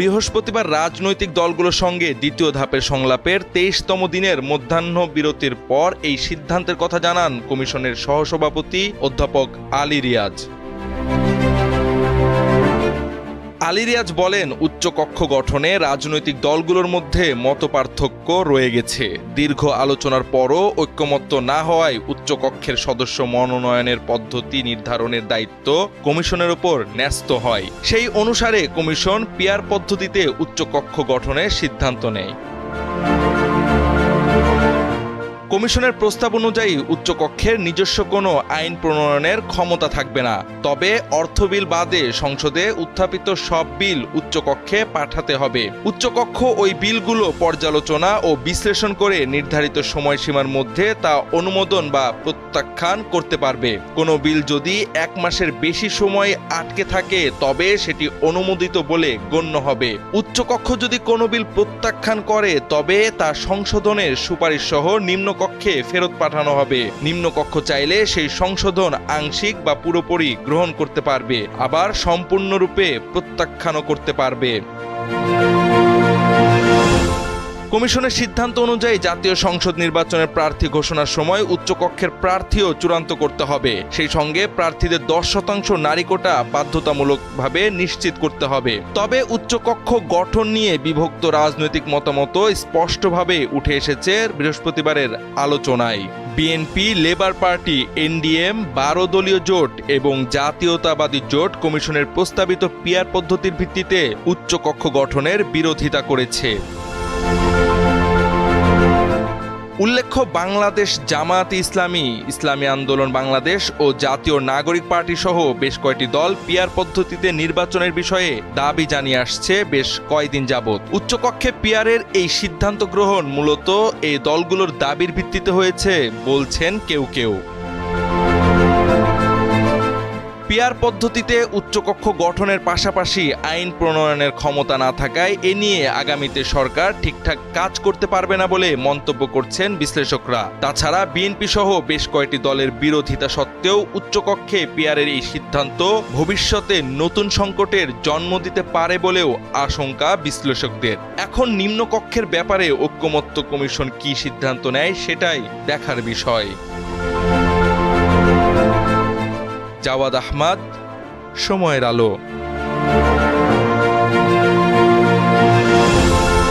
বৃহস্পতিবার রাজনৈতিক দলগুলোর সঙ্গে দ্বিতীয় ধাপের সংলাপের তেইশতম দিনের মধ্যাহ্ন বিরতির পর এই সিদ্ধান্তের কথা জানান কমিশনের সহসভাপতি অধ্যাপক আলী রিয়াজ। আলী রিয়াজ বলেন উচ্চকক্ষ গঠনে রাজনৈতিক দলগুলোর মধ্যে মতপার্থক্য রয়ে গেছে। দীর্ঘ আলোচনার পরও ঐক্যমত্য না হওয়ায় উচ্চকক্ষের সদস্য মনোনয়নের পদ্ধতি নির্ধারণের দায়িত্ব কমিশনের ওপর ন্যস্ত হয়। সেই অনুসারে কমিশন পিয়ার পদ্ধতিতে উচ্চকক্ষ গঠনের সিদ্ধান্ত নেয়। কমিশনের প্রস্তাব অনুযায়ী উচ্চকক্ষের নিজস্ব কোনো আইন প্রণয়নের ক্ষমতা থাকবে না। তবে অর্থ বিল বাদে সংসদে উত্থাপিত সব বিল উচ্চকক্ষে পাঠাতে হবে। উচ্চকক্ষ ওই বিলগুলো পর্যালোচনা ও বিশ্লেষণ করে নির্ধারিত সময়সীমার মধ্যে তা অনুমোদন বা প্রত্যাখ্যান করতে পারবে। কোনো বিল যদি এক মাসের বেশি সময় আটকে থাকে, তবে সেটি অনুমোদিত বলে গণ্য হবে। উচ্চকক্ষ যদি কোনো বিল প্রত্যাখ্যান করে, তবে তা সংশোধনের সুপারিশ সহ নিম্নকক্ষে ফেরত পাঠানো হবে। নিম্নকক্ষ চাইলে সেই সংশোধন আংশিক বা পুরোপুরি গ্রহণ করতে পারবে। আবার সম্পূর্ণরূপে প্রত্যাখ্যানও করতে পারবে। কমিশনের সিদ্ধান্ত অনুযায়ী জাতীয় সংসদ নির্বাচনের প্রার্থী ঘোষণার সময় উচ্চকক্ষের প্রার্থীও চূড়ান্ত করতে হবে। সেই সঙ্গে প্রার্থীদের দশ শতাংশ নারী কোটা বাধ্যতামূলকভাবে নিশ্চিত করতে হবে। তবে উচ্চকক্ষ গঠন নিয়ে বিভক্ত রাজনৈতিক মতামত স্পষ্টভাবে উঠে এসেছে বৃহস্পতিবারের আলোচনায়। বিএনপি, লেবার পার্টি, এনডিএম, বারো দলীয় জোট এবং জাতীয়তাবাদী জোট কমিশনের প্রস্তাবিত পিয়ার পদ্ধতির ভিত্তিতে উচ্চকক্ষ গঠনের বিরোধিতা করেছে। উল্লেখ্য, বাংলাদেশ জামায়াতে ইসলামী ইসলামী আন্দোলন বাংলাদেশ ও জাতীয় নাগরিক পার্টি সহ বেশ কয়েকটি দল পিয়ার পদ্ধতিতে নির্বাচনের বিষয়ে দাবি জানিয়ে আসছে বেশ কয়েকদিন যাবৎ। উচ্চকক্ষে পিয়ারের এই সিদ্ধান্ত গ্রহণ মূলত এই দলগুলোর দাবির ভিত্তিতে হয়েছে, বলছেন কেউ কেউ। পিয়ার পদ্ধতিতে উচ্চকক্ষ গঠনের পাশাপাশি আইন প্রণয়নের ক্ষমতা না থাকায় এ নিয়ে আগামীতে সরকার ঠিকঠাক কাজ করতে পারবে না বলে মন্তব্য করছেন বিশ্লেষকরা। তাছাড়া বিএনপি সহ বেশ কয়েকটি দলের বিরোধিতা সত্ত্বেও উচ্চকক্ষে পিয়ারের এই সিদ্ধান্ত ভবিষ্যতে নতুন সংকটের জন্ম দিতে পারে বলেও আশঙ্কা বিশ্লেষকদের। এখন নিম্নকক্ষের ব্যাপারে ঐক্যমত্য কমিশন কি সিদ্ধান্ত নেয় সেটাই দেখার বিষয়। জাওয়াদ আহমাদ সময়ের আলো।